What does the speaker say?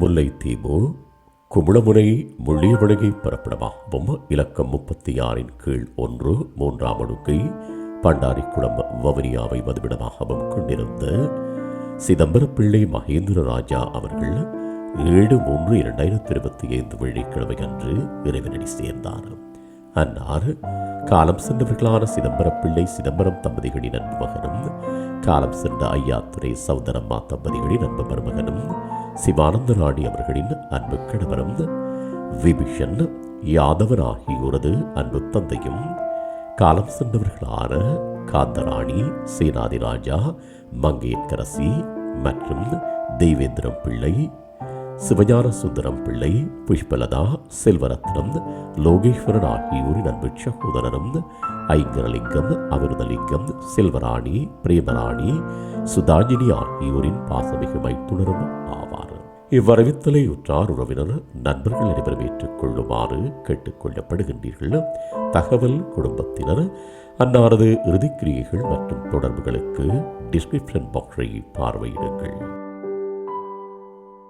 முல்லைத்தீவு குமுளமுனை முள்ளியவழகை பரப்பிடமாகவும் இலக்கம் முப்பத்தி ஆறின் கீழ் ஒன்று மூன்றாம் அடுக்கை பண்டாரிக்குளம் வவுனியாவை மதுவிடமாகவும் கொண்டிருந்த சிதம்பரப்பிள்ளை மகேந்திர ராஜா அவர்கள் ஏழு மூன்று இரண்டாயிரத்தி இருபத்தி ஐந்து வெள்ளிக்கிழமை அன்று இறைவனடி சேர்ந்தார். அன்னார் காலம் சென்றவர்களான சிதம்பரப்பிள்ளை சிதம்பரம் தம்பதிகளின் அன்பு மகனும் காலம் சென்ற ஐயாத்துறை சௌந்தரம்மா தம்பதிகளின் அன்பு மருமகனும் சிவானந்த ராணி அவர்களின் அன்பு கணவரும் விபிஷன் யாதவன் ஆகியோரது அன்பு தந்தையும். காலம் சென்றவர்களான காந்தராணி சேனாதி ராஜா மற்றும் தேவேந்திரம் பிள்ளை சிவஞான சுந்தரம் பிள்ளை புஷ்பலதா செல்வரத்னம் லோகேஸ்வரன் ஆகியோரின் அன்பு சகோதரரும் ஐங்கரலிங்கம் அமிர்தலிங்கம் செல்வராணி பிரேமராணி சுதாஞ்சினி ஆகியோரின் பாசமிகு மைத்துணரும் ஆவார். இவ்வரவித்தலை உற்றார் உறவினர் நண்பர்கள் அனைவரும் ஏற்றுக்கொள்ளுமாறு கேட்டுக்கொள்ளப்படுகின்றீர்கள். தகவல் குடும்பத்தினர் அன்னாரது இறுதிக்கிரியைகள் மற்றும் தொடர்புகளுக்கு டிஸ்கிரிப்ஷன் பாக்ஸை பார்வையிடுங்கள்.